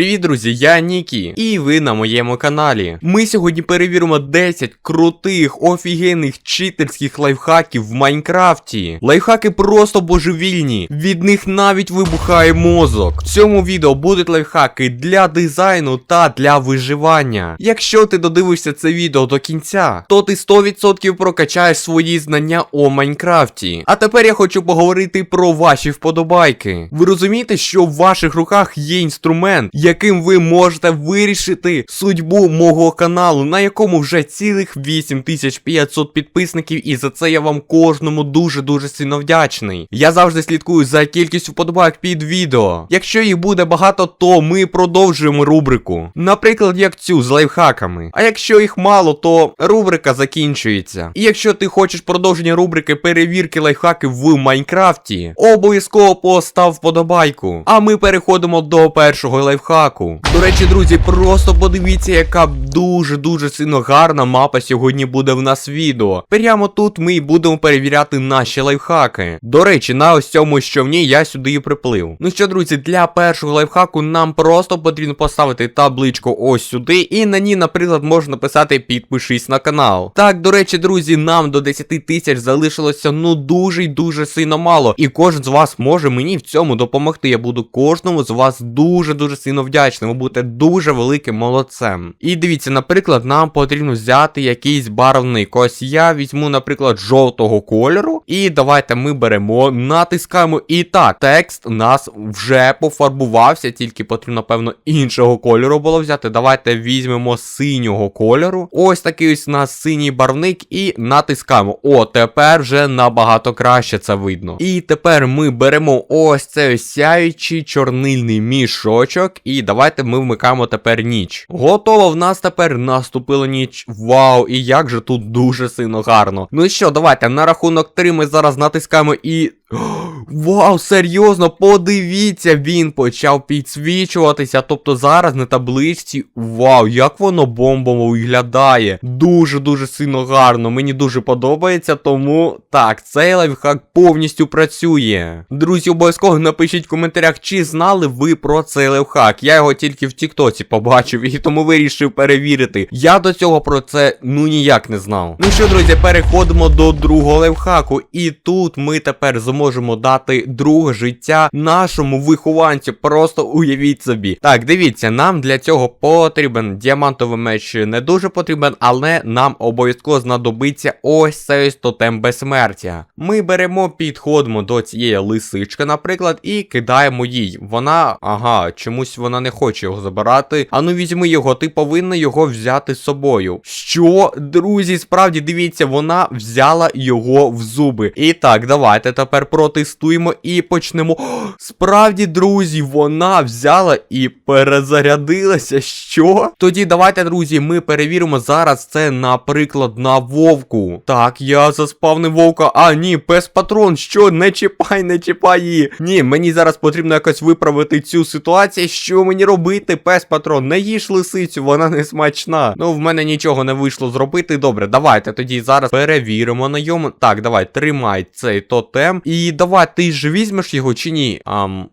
Привіт, друзі, я Нікі, і ви на моєму каналі. Ми сьогодні перевіримо 10 крутих, офігенних читерських лайфхаків в Майнкрафті. Лайфхаки просто божевільні, від них навіть вибухає мозок. В цьому відео будуть лайфхаки для дизайну та для виживання. Якщо ти додивишся це відео до кінця, то ти 100% прокачаєш свої знання о Майнкрафті. А тепер я хочу поговорити про ваші вподобайки. Ви розумієте, що в ваших руках є інструмент, яким ви можете вирішити судьбу мого каналу, на якому вже цілих 8500 підписників, і за це я вам кожному дуже-дуже сильно вдячний. Я завжди слідкую за кількістю вподобайок під відео. Якщо їх буде багато, то ми продовжуємо рубрику. Наприклад, як цю з лайфхаками. А якщо їх мало, то рубрика закінчується. І якщо ти хочеш продовження рубрики перевірки лайфхаків в Майнкрафті, обов'язково постав вподобайку. А ми переходимо до першого лайфхаку. До речі, друзі, просто подивіться, яка дуже-дуже сильно гарна мапа сьогодні буде в нас відео. Прямо тут ми і будемо перевіряти наші лайфхаки. До речі, на ось цьому човні я сюди і приплив. Ну що, друзі, для першого лайфхаку нам просто потрібно поставити табличку ось сюди, і на ній, наприклад, можна написати підпишись на канал. Так, до речі, друзі, нам до 10 тисяч залишилося ну дуже й дуже сильно мало. І кожен з вас може мені в цьому допомогти. Я буду кожному з вас дуже-дуже сильно вдячним. Ви будете дуже великим молодцем. І дивіться, наприклад, нам потрібно взяти якийсь барвник. Ось я візьму, наприклад, жовтого кольору. І давайте ми беремо, натискаємо. І так, текст у нас вже пофарбувався, тільки потрібно, певно, іншого кольору було взяти. Давайте візьмемо синього кольору. Ось такий ось у нас синій барвник, і натискаємо. О, тепер вже набагато краще це видно. І тепер ми беремо ось цей сяючий чорнильний мішочок. І давайте ми вмикаємо тепер ніч. Готово, в нас тепер наступила ніч. Вау, і як же тут дуже сильно гарно. Ну і що, давайте на рахунок 3 ми зараз натискаємо і. Вау, серйозно, подивіться, він почав підсвічуватися. Тобто зараз на табличці. Вау, як воно бомбово виглядає. Дуже-дуже сильно гарно. Мені дуже подобається, тому так, цей лайфхак повністю працює. Друзі, обов'язково напишіть в коментарях, чи знали ви про цей лайфхак. Я його тільки в Тіктоці побачив і тому вирішив перевірити. Я до цього про це ну ніяк не знав. Ну що, друзі, переходимо до другого лайфхаку. І тут ми тепер зможемо дати друге життя нашому вихованцю. Просто уявіть собі. Так, дивіться, нам для цього потрібен діамантовий меч не дуже потрібен, але нам обов'язково знадобиться ось цей тотем безсмертя. Ми беремо, підходимо до цієї лисички, наприклад, і кидаємо їй. Вона, ага, чомусь вона не хоче його забирати. А ну візьми його, ти повинна його взяти з собою. Що, друзі, справді дивіться, вона взяла його в зуби. І так, давайте тепер протестуємо і почнемо. О, справді, друзі, вона взяла і перезарядилася. Що? Тоді давайте, друзі, ми перевіримо зараз це, наприклад, на вовку. Так, я заспавнив вовка. А, ні, пес патрон. Що? Не чіпай, не чіпай її. Ні, мені зараз потрібно якось виправити цю ситуацію. Що мені робити, пес патрон? Не їж лисицю, вона не смачна. Ну, в мене нічого не вийшло зробити. Добре, давайте тоді зараз перевіримо на йому. Так, давай, тримай цей тотем. І давай, ти ж візьмеш його чи ні? Ам.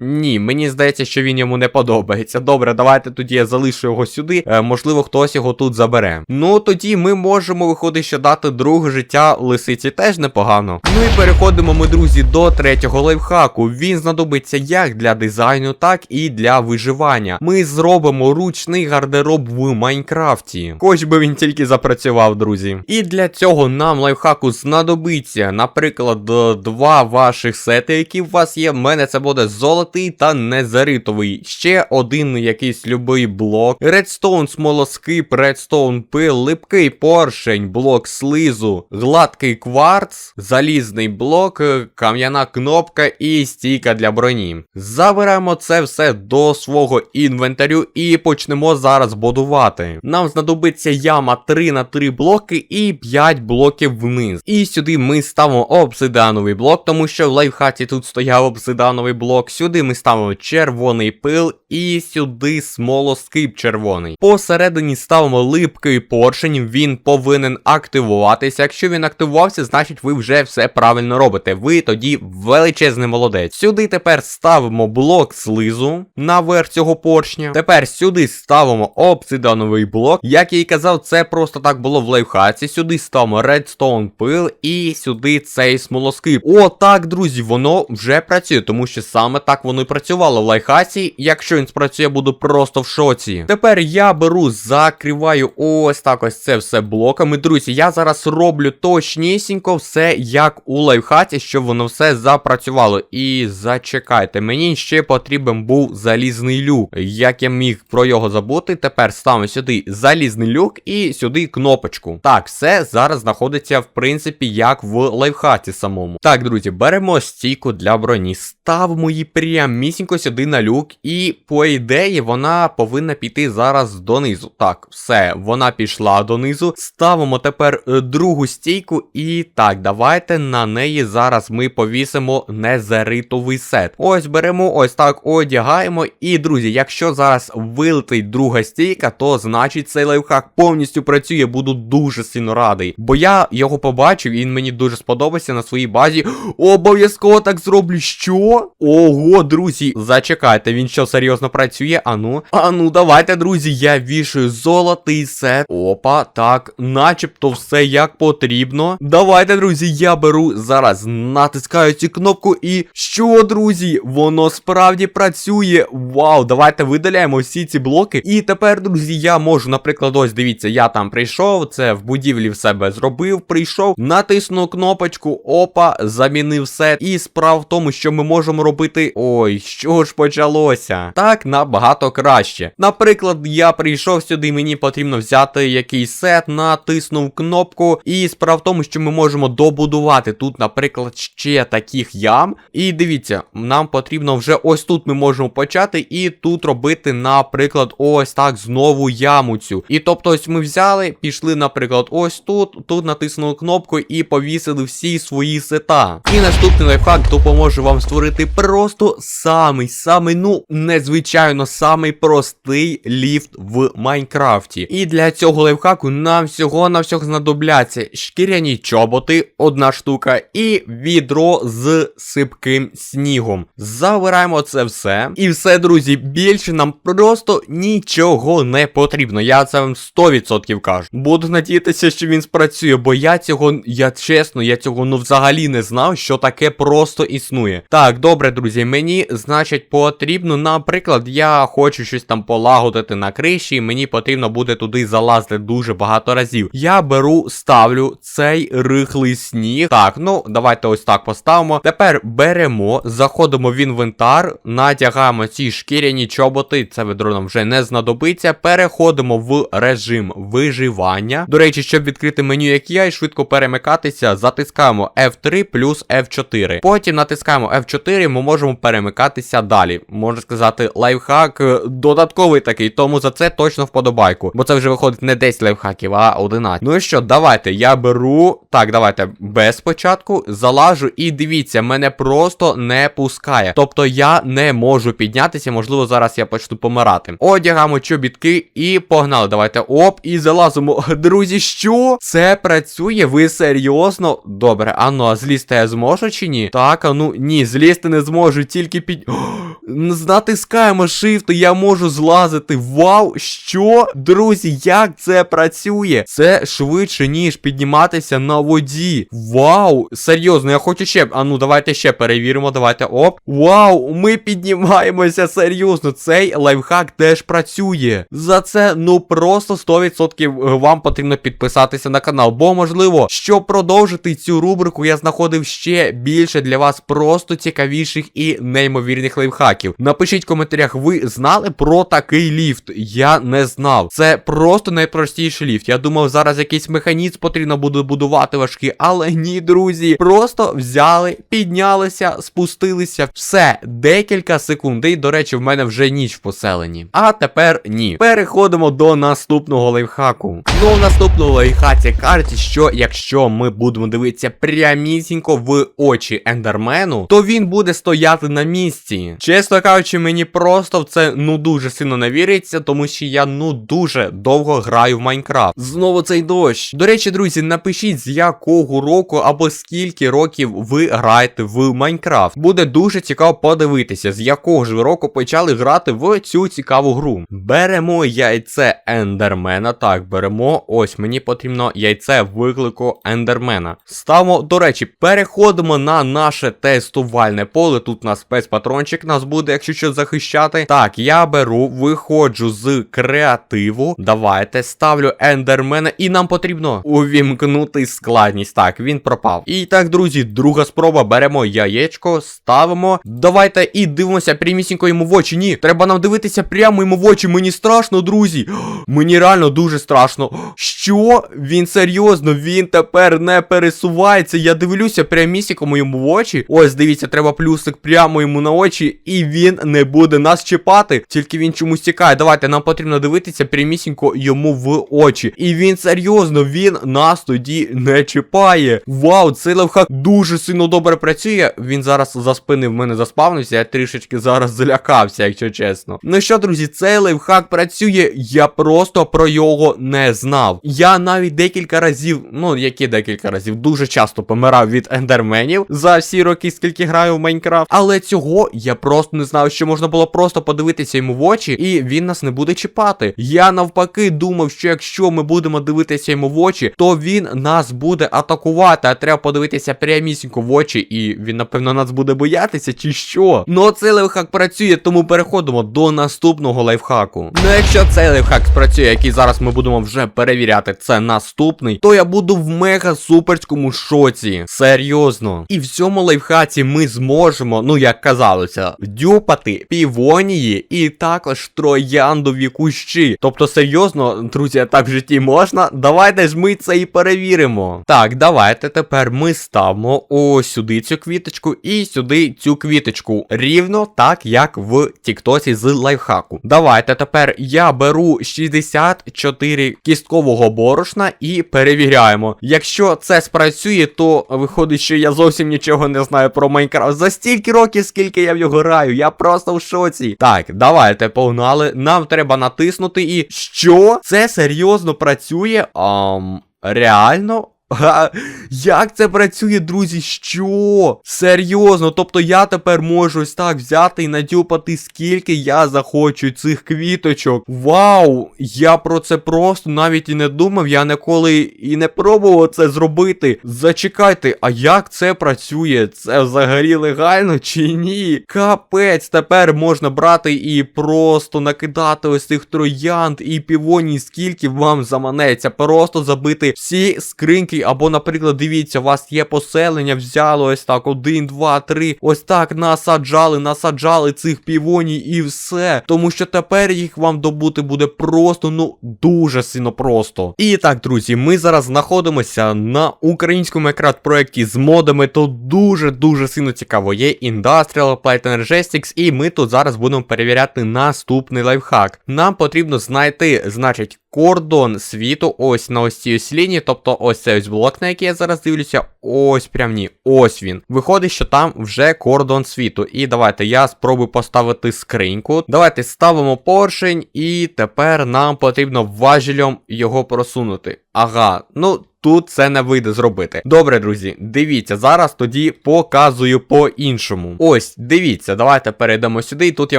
Ні, мені здається, що він йому не подобається. Добре, давайте тоді я залишу його сюди. Е, можливо, хтось його тут забере. Ну тоді ми можемо, виходить, що дати друге життя лисиці теж непогано. Ну і переходимо ми, друзі, до третього лайфхаку. Він знадобиться як для дизайну, так і для виживання. Ми зробимо ручний гардероб в Майнкрафті. Хоч би він тільки запрацював, друзі. І для цього нам лайфхаку знадобиться, наприклад, два ваших сети, які у вас є. В мене це буде золото золотий та незаритовий. Ще один якийсь любий блок. Редстоун смолоскип, редстоун пил, липкий поршень, блок слизу, гладкий кварц, залізний блок, кам'яна кнопка і стійка для броні. Забираємо це все до свого інвентарю і почнемо зараз будувати. Нам знадобиться яма 3 на 3 блоки і 5 блоків вниз. І сюди ми ставимо обсидановий блок, тому що в лайфхаті тут стояв обсидановий блок. Сюди Сюди ми ставимо червоний пил і сюди смолоскип червоний. Посередині ставимо липкий поршень, він повинен активуватися. Якщо він активувався, значить ви вже все правильно робите. Ви тоді величезний молодець. Сюди тепер ставимо блок слизу наверх цього поршня. Тепер сюди ставимо обсидановий блок. Як я і казав, це просто так було в лайфхаці. Сюди ставимо редстоун пил і сюди цей смолоскип. О, так, друзі, воно вже працює, тому що саме так воно і працювало в лайфхаці. Якщо він спрацює, буду просто в шоці. Тепер я беру, закриваю ось так ось це все блоками. Друзі, я зараз роблю точнісінько все як у лайфхаці, щоб воно все запрацювало. І зачекайте, мені ще потрібен був залізний люк. Як я міг про його забути, тепер ставимо сюди залізний люк і сюди кнопочку. Так, все зараз знаходиться, в принципі, як в лайфхаті самому. Так, друзі, беремо стійку для броні, ставимо її прямісінько сюди на люк, і по ідеї вона повинна піти зараз донизу. Так, все, вона пішла донизу. Ставимо тепер е, другу стійку, і так, давайте на неї зараз ми повісимо незаритовий сет. Ось беремо, ось так одягаємо. І, друзі, якщо зараз вилетить друга стійка, то значить цей лайфхак повністю працює. Буду дуже сильно радий. Бо я його побачив, і він мені дуже сподобався на своїй базі. Обов'язково так зроблю. Що? Ого, друзі, зачекайте, він що серйозно працює? Ану, ану, давайте, друзі, я вішаю золотий сет. Опа, так, начебто все як потрібно. Давайте, друзі, я беру зараз, натискаю цю кнопку і що, друзі, воно справді працює. Вау, давайте видаляємо всі ці блоки. І тепер, друзі, я можу, наприклад, ось дивіться, я там прийшов, це в будівлі в себе зробив, прийшов, натиснув кнопочку, опа, замінив сет. І справа в тому, що ми можемо робити. Ой, що ж почалося? Так набагато краще. Наприклад, я прийшов сюди, мені потрібно взяти якийсь сет, натиснув кнопку. І справа в тому, що ми можемо добудувати тут, наприклад, ще таких ям. І дивіться, нам потрібно вже ось тут ми можемо почати, і тут робити, наприклад, ось так знову яму цю. І тобто, ось ми взяли, пішли, наприклад, ось тут, тут натиснули кнопку і повісили всі свої сета. І наступний лайфхак допоможе вам створити просто самий, самий, ну, незвичайно, самий простий ліфт в Майнкрафті. І для цього лайфхаку нам всього на всього знадобляться шкіряні чоботи, одна штука, і відро з сипким снігом. Забираємо це все. І все, друзі, більше нам просто нічого не потрібно. Я це вам 100% кажу. Буду надіятися, що він спрацює, бо я цього, я чесно, я цього ну взагалі не знав, що таке просто існує. Так, добре, друзі, мені, значить, потрібно, наприклад, я хочу щось там полагодити на криші, мені потрібно буде туди залазити дуже багато разів. Я беру, ставлю цей рихлий сніг. Так, ну давайте ось так поставимо. Тепер беремо, заходимо в інвентар, надягаємо ці шкіряні чоботи, це ведро нам вже не знадобиться. Переходимо в режим виживання. До речі, щоб відкрити меню, як я, і швидко перемикатися, затискаємо F3 плюс F4. Потім натискаємо F4, ми можемо перемикатися далі. Можна сказати, лайфхак е, додатковий такий, тому за це точно вподобайку. Бо це вже виходить не 10 лайфхаків, а 11. Ну і що, давайте, я беру. Так, давайте без початку залажу і дивіться, мене просто не пускає. Тобто я не можу піднятися, можливо, зараз я почну помирати. Одягаємо чобітки і погнали. Давайте оп, і залазимо. Друзі, що? Це працює? Ви серйозно? Добре, а ну, а злізти я зможу чи ні? Так, а ну ні, злізти не зможу, тільки під. Натискаємо Shift, я можу злазити. Вау, що? Друзі, як це працює? Це швидше, ніж підніматися на воді. Вау! Серйозно, я хочу ще. А ну, давайте ще перевіримо. Давайте. Оп. Вау! Ми піднімаємося серйозно. Цей лайфхак теж працює. За це, ну просто 100% вам потрібно підписатися на канал. Бо, можливо, щоб продовжити цю рубрику, я знаходив ще більше для вас просто цікавіших і неймовірних лайфхаків. Напишіть в коментарях, ви знали про такий ліфт? Я не знав. Це просто найпростіший ліфт. Я думав, зараз якийсь механізм потрібно буде будувати важкий, але ні, друзі. Просто взяли, піднялися, спустилися. Все, декілька секунд. І, до речі, в мене вже ніч в поселенні. А тепер ні. Переходимо до наступного лайфхаку. Ну, в наступному лайфхаці карті, що якщо ми будемо дивитися прямісінько в очі ендермену, то він буде стояти на місці. Чесно кажучи, мені просто в це ну дуже сильно не віриться, тому що я ну дуже довго граю в Майнкрафт. Знову цей дощ. До речі, друзі, напишіть з якого року або скільки років ви граєте в Майнкрафт. Буде дуже цікаво подивитися, з якого ж року почали грати в цю цікаву гру. Беремо яйце ендермена. Так, беремо. Ось мені потрібно яйце виклику ендермена. Ставимо, до речі, переходимо на наше тестувальне поле. Тут у нас спецпатрончик нас буде, якщо що захищати. Так, я беру, виходжу з креативу. Давайте ставлю ендермена, і нам потрібно увімкнути складність. Так, він пропав. І так, друзі, друга спроба. Беремо яєчко, ставимо. Давайте і дивимося прямісінько йому в очі. Ні, треба нам дивитися прямо йому в очі. Мені страшно, друзі. Мені реально дуже страшно. Що? Він серйозно, він тепер не пересувається. Я дивлюся прямісінько йому в очі. Ось, дивіться, треба плюсик прямо йому на очі, і він не буде нас чіпати. Тільки він чомусь тікає. Давайте, нам потрібно дивитися прямісінько йому в очі. І він серйозно, він нас тоді не чіпає. Вау, цей левхак дуже сильно добре працює. Він зараз за спини в мене заспавнився. Я трішечки зараз злякався, якщо чесно. Ну що, друзі, цей лайфхак працює. Я просто про його не знав. Я навіть декілька разів, ну які декілька разів, дуже часто помирав від ендерменів за всі роки, скільки граю в Майнкрафт. Але цього я просто не знав, що можна було просто подивитися йому в очі, і він нас не буде чіпати. Я навпаки думав, що якщо ми будемо дивитися йому в очі, то він нас буде атакувати. А треба подивитися прямісінько в очі, і він, напевно, нас буде боятися, чи що. Ну цей лайфхак працює, тому переходимо до наступного лайфхаку. Ну якщо цей лайфхак спрацює, який зараз ми будемо вже перевіряти, це наступний, то я буду в мега суперському шоці. Серйозно. І в цьому лайфхаці ми зможемо, ну як казалося, дюпати півонії і також трояндові кущі. Тобто, серйозно, друзі, так в житті можна. Давайте ж ми це і перевіримо. Так, давайте тепер ми ставимо ось сюди цю квіточку і сюди цю квіточку. Рівно так, як в Тіктосі з лайфхаку. Давайте тепер я беру 64 кісткового борошна і перевіряємо. Якщо це спрацює, то виходить, що я зовсім нічого не знаю про Майнкрафт. За стільки років, скільки я в його граю, я просто в шоці. Так, давайте погнали. Нам треба натиснути і. Що? Це серйозно працює? Ам. Реально? Га, як це працює, друзі? Що? Серйозно, тобто я тепер можу ось так взяти і надюпати, скільки я захочу цих квіточок. Вау! Я про це просто навіть і не думав, я ніколи і не пробував це зробити. Зачекайте, а як це працює? Це взагалі легально чи ні? Капець, тепер можна брати і просто накидати ось цих троянд і півоній, скільки вам заманеться. Просто забити всі скриньки або, наприклад, дивіться, у вас є поселення, взяло ось так, один, два, три. Ось так насаджали, насаджали цих півоній і все. Тому що тепер їх вам добути буде просто, ну, дуже сильно просто. І так, друзі, ми зараз знаходимося на українському якраз проєкті з модами. То дуже-дуже сильно цікаво. Є Industrial Applied Energetics, і ми тут зараз будемо перевіряти наступний лайфхак. Нам потрібно знайти, значить, кордон світу, ось на ось цій ось лінії, тобто ось цей ось блок, на який я зараз дивлюся, ось прям ні, ось він. Виходить, що там вже кордон світу. І давайте я спробую поставити скриньку. Давайте ставимо поршень, і тепер нам потрібно важелем його просунути. Ага, ну. Тут це не вийде зробити. Добре, друзі, дивіться, зараз тоді показую по-іншому. Ось, дивіться, давайте перейдемо сюди, і тут я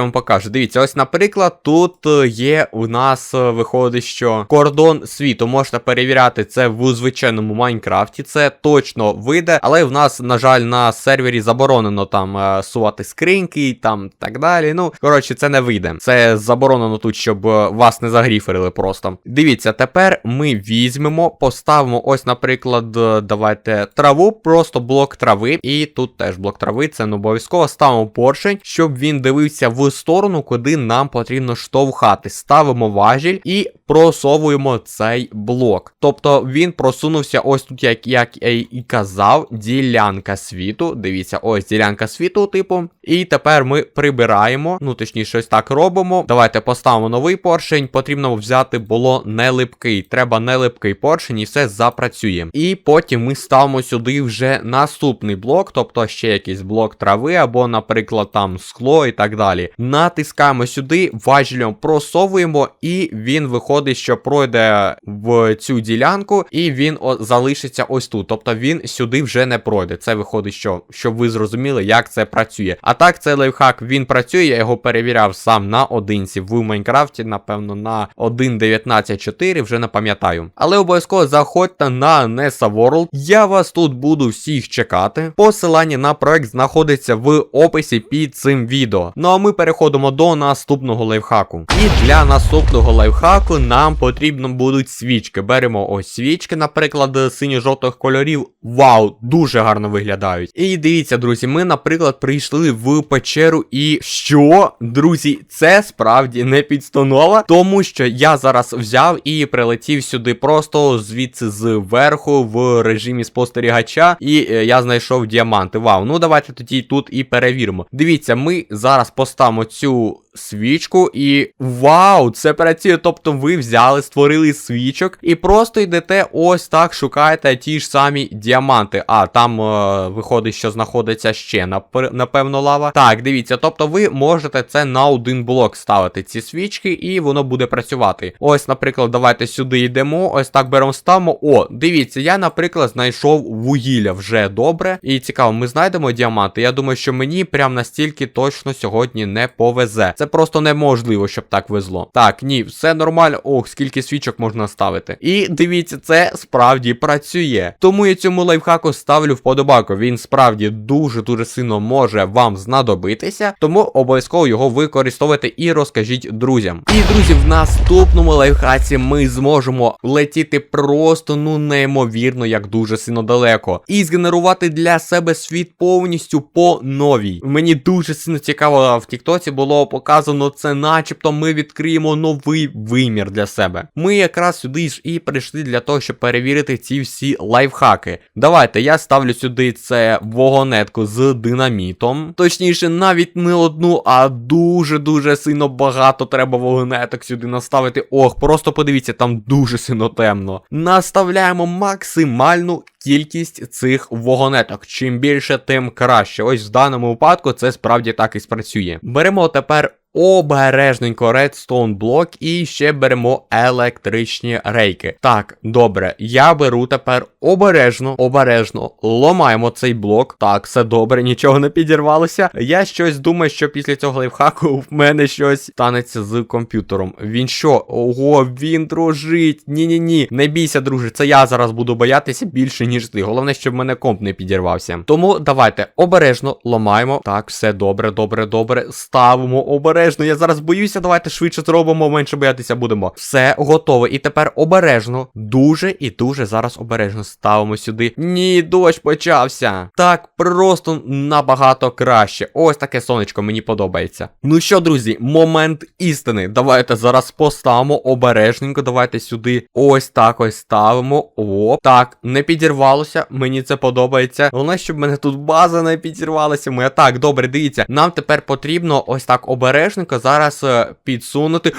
вам покажу. Дивіться, ось, наприклад, тут є у нас, е, виходить, що кордон світу. Можете перевіряти це в звичайному Майнкрафті. Це точно вийде, але в нас, на жаль, на сервері заборонено там е, сувати скриньки там так далі. Ну, коротше, це не вийде. Це заборонено тут, щоб е, вас не загріферили просто. Дивіться, тепер ми візьмемо, поставимо ось. Ось, наприклад, е, давайте траву, просто блок трави. І тут теж блок трави, це не обов'язково. Ставимо поршень, щоб він дивився в сторону, куди нам потрібно штовхати. Ставимо важіль і просовуємо цей блок. Тобто він просунувся ось тут, як, як я і казав, ділянка світу. Дивіться, ось ділянка світу, типу. І тепер ми прибираємо, ну точніше, ось так робимо. Давайте поставимо новий поршень. Потрібно взяти було нелипкий. Треба нелипкий поршень і все запрацює працює. І потім ми ставимо сюди вже наступний блок, тобто ще якийсь блок трави, або, наприклад, там скло і так далі. Натискаємо сюди, важелем просовуємо, і він виходить, що пройде в цю ділянку, і він залишиться ось тут. Тобто він сюди вже не пройде. Це виходить, що щоб ви зрозуміли, як це працює. А так, цей лайфхак він працює. Я його перевіряв сам на одинці в Майнкрафті, напевно, на 1.19.4, вже не пам'ятаю. Але обов'язково заходьте на Nessa World. Я вас тут буду всіх чекати. Посилання на проект знаходиться в описі під цим відео. Ну а ми переходимо до наступного лайфхаку. І для наступного лайфхаку нам потрібно будуть свічки. Беремо ось свічки, наприклад, синьо-жовтих кольорів. Вау, дуже гарно виглядають. І дивіться, друзі, ми, наприклад, прийшли в печеру і що? Друзі, це справді не підстанова, тому що я зараз взяв і прилетів сюди просто звідси зверху в режимі спостерігача, і е, я знайшов діаманти. Вау, ну давайте тоді тут і перевіримо. Дивіться, ми зараз поставимо цю свічку, і вау, це працює. Тобто ви взяли, створили свічок і просто йдете ось так, шукаєте ті ж самі діаманти. А, там е, виходить, що знаходиться ще напевно лава. Так, дивіться, тобто ви можете це на один блок ставити ці свічки, і воно буде працювати. Ось, наприклад, давайте сюди йдемо. Ось так беремо ставимо. О, дивіться, я, наприклад, знайшов вугілля вже добре. І цікаво, ми знайдемо діаманти. Я думаю, що мені прям настільки точно сьогодні не повезе. Це просто неможливо, щоб так везло. Так, ні, все нормально. Ох, скільки свічок можна ставити. І дивіться, це справді працює. Тому я цьому лайфхаку ставлю вподобаку. Він справді дуже-дуже сильно може вам знадобитися. Тому обов'язково його використовуйте і розкажіть друзям. І друзі, в наступному лайфхаці ми зможемо летіти просто ну неймовірно, як дуже сильно далеко. І згенерувати для себе світ повністю по новій. Мені дуже сильно цікаво в Тіктоці було показано це, начебто ми відкриємо новий вимір для себе. Ми якраз сюди ж і прийшли для того, щоб перевірити ці всі лайфхаки. Давайте я ставлю сюди це вогонетку з динамітом. Точніше, навіть не одну, а дуже-дуже сильно багато треба вогонеток сюди наставити. Ох, просто подивіться, там дуже сильно темно. Наставляємо максимальну кількість цих вогонеток. Чим більше, тим краще. Ось в даному випадку це справді так і спрацює. Беремо тепер. Обережненько редстоун блок і ще беремо електричні рейки. Так, добре, я беру тепер обережно, обережно ломаємо цей блок. Так, все добре, нічого не підірвалося. Я щось думаю, що після цього лайфхаку в мене щось станеться з комп'ютером. Він що? Ого, він дружить. Ні-ні ні. Не бійся, друже, це я зараз буду боятися більше, ніж ти. Головне, щоб мене комп не підірвався. Тому давайте обережно ломаємо. Так, все добре, добре, добре. Ставимо обережно. Я зараз боюся. Давайте швидше зробимо, менше боятися будемо. Все готово. І тепер обережно, дуже і дуже зараз обережно ставимо сюди. Ні, дощ почався. Так, просто набагато краще. Ось таке сонечко мені подобається. Ну що, друзі, момент істини. Давайте зараз поставимо обережненько. Давайте сюди. Ось так ось ставимо. О, так, не підірвалося. Мені це подобається. Головне, щоб мене тут база не підірвалася. Моя так, добре, дивіться. Нам тепер потрібно ось так обережненько зараз е, підсунути.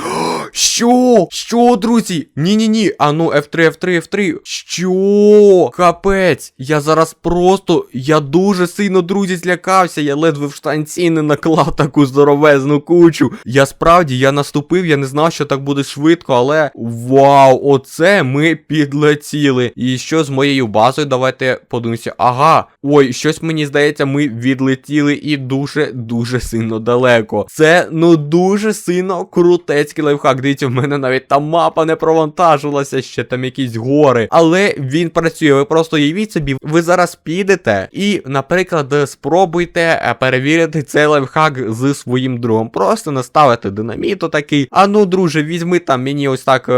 Що? Що, друзі? Ні-ні-ні. А ну, F3, F3, F3. Що? Капець. Я зараз просто. Я дуже сильно, друзі, злякався. Я ледве в штанці не наклав таку здоровезну кучу. Я справді я наступив, я не знав, що так буде швидко, але. Вау, оце ми підлетіли. І що з моєю базою? Давайте подивимося. Ага. Ой, щось мені здається, ми відлетіли і дуже-дуже сильно далеко. Це, ну, дуже сильно крутецький лайфхак. Дивіться, в мене навіть там мапа не провантажилася, ще там якісь гори. Але він працює. Ви просто уявіть собі, ви зараз підете і, наприклад, спробуйте е, перевірити цей лайфхак з своїм другом. Просто наставити динаміту такий. А ну, друже, візьми там мені ось так е,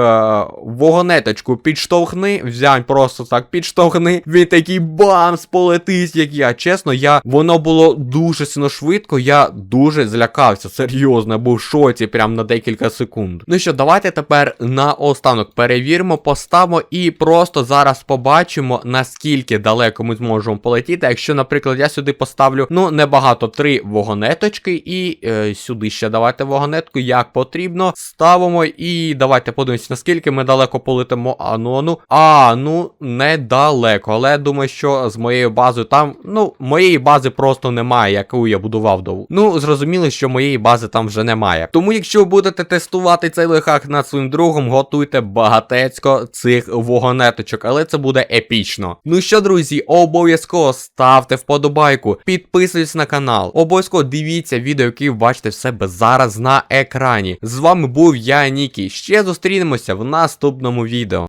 вогонеточку, підштовхни, взянь просто так, підштовхни. Він такий бамс полетить, як я. Чесно, я воно було дуже сильно швидко. Я дуже злякався. Серйозно, був в шоці прям на декілька секунд. Ну що, давайте тепер на останок перевіримо, поставимо і просто зараз побачимо, наскільки далеко ми зможемо полетіти. Якщо, наприклад, я сюди поставлю, ну, небагато три вогонеточки, і е, сюди ще давайте вогонетку, як потрібно. Ставимо і давайте подивимось, наскільки ми далеко полетимо. А ну. А, ну, недалеко. Але я думаю, що з моєю базою там, ну, моєї бази просто немає, яку я будував довго. Ну, зрозуміло, що моєї бази там вже немає. Тому, якщо ви будете тестувати цей лихак над своїм другом, готуйте багатецько цих вогонеточок, але це буде епічно. Ну що, друзі, обов'язково ставте вподобайку, підписуйтесь на канал. Обов'язково дивіться відео, які бачите в себе зараз на екрані. З вами був я, Нікі. Ще зустрінемося в наступному відео.